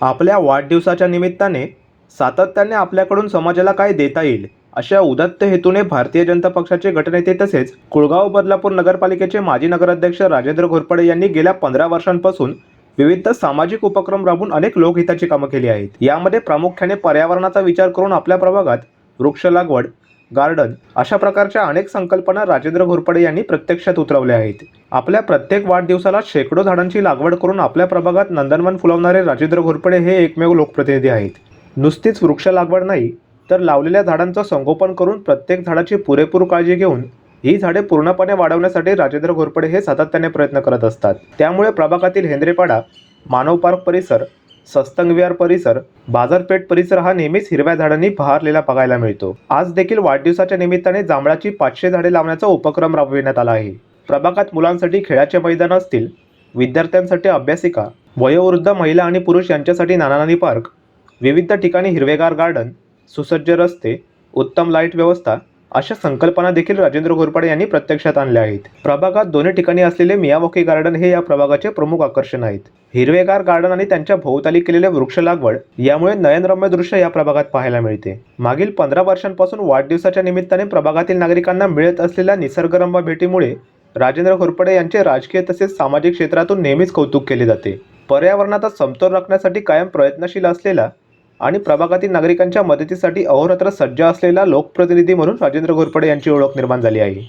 आपल्या वाढदिवसाच्या निमित्ताने सातत्याने आपल्याकडून समाजाला काय देता येईल अशा उदत्त हेतूने भारतीय जनता पक्षाचे गटनेते तसेच कुळगाव बदलापूर नगरपालिकेचे माजी नगराध्यक्ष राजेंद्र घोरपडे यांनी गेल्या पंधरा वर्षांपासून विविध सामाजिक उपक्रम राबवून अनेक लोकहिताची कामं केली आहेत. यामध्ये प्रामुख्याने पर्यावरणाचा विचार करून आपल्या प्रभागात वृक्ष लागवड गार्डन अशा प्रकारच्या अनेक संकल्पना राजेंद्र घोरपडे यांनी प्रत्यक्षात उतरवल्या आहेत. आपल्या प्रत्येक वाढदिवसाला शेकडो झाडांची लागवड करून आपल्या प्रभागात नंदनवन फुलवणारे राजेंद्र घोरपडे हे एकमेव लोकप्रतिनिधी आहेत. नुसतीच वृक्ष लागवड नाही तर लावलेल्या झाडांचं संगोपन करून प्रत्येक झाडाची पुरेपूर काळजी घेऊन ही झाडे पूर्णपणे वाढवण्यासाठी राजेंद्र घोरपडे हे सातत्याने प्रयत्न करत असतात. त्यामुळे प्रभागातील हेंद्रेपाडा मानव पार्क परिसर सस्तंग विहार परिसर बाजारपेठ परिसर हा नेहमीच हिरव्या झाडांनी बहारलेला बघायला मिळतो. आज देखील वाढदिवसाच्या निमित्ताने जांभळाची पाचशे झाडे लावण्याचा उपक्रम राबविण्यात आला आहे. प्रभागात मुलांसाठी खेळाचे मैदान असतील विद्यार्थ्यांसाठी अभ्यासिका वयोवृद्ध महिला आणि पुरुष यांच्यासाठी नानानानी पार्क विविध ठिकाणी हिरवेगार गार्डन सुसज्ज रस्ते उत्तम लाइट व्यवस्था अशा संकल्पना देखील राजेंद्र घोरपडे यांनी प्रत्यक्षात आणल्या आहेत. प्रभागात दोन्ही ठिकाणी असलेले मियावॉकी गार्डन हे या प्रभागाचे प्रमुख आकर्षण आहेत. हिरवेगार गार्डन आणि त्यांच्या भोवताली केलेले वृक्ष लागवड यामुळे नयनरम्य दृश्य या प्रभागात पाहायला मिळते. मागील पंधरा वर्षांपासून वाढदिवसाच्या निमित्ताने प्रभागातील नागरिकांना मिळत असलेल्या निसर्गरम्य भेटीमुळे राजेंद्र घोरपडे यांचे राजकीय तसेच सामाजिक क्षेत्रातून नेहमीच कौतुक केले जाते. पर्यावरणाचा समतोल राखण्यासाठी कायम प्रयत्नशील असलेला आणि प्रभागातील नागरिकांच्या मदतीसाठी अहोरात्र सज्ज असलेला लोकप्रतिनिधी म्हणून राजेंद्र घोरपडे यांची ओळख निर्माण झाली आहे.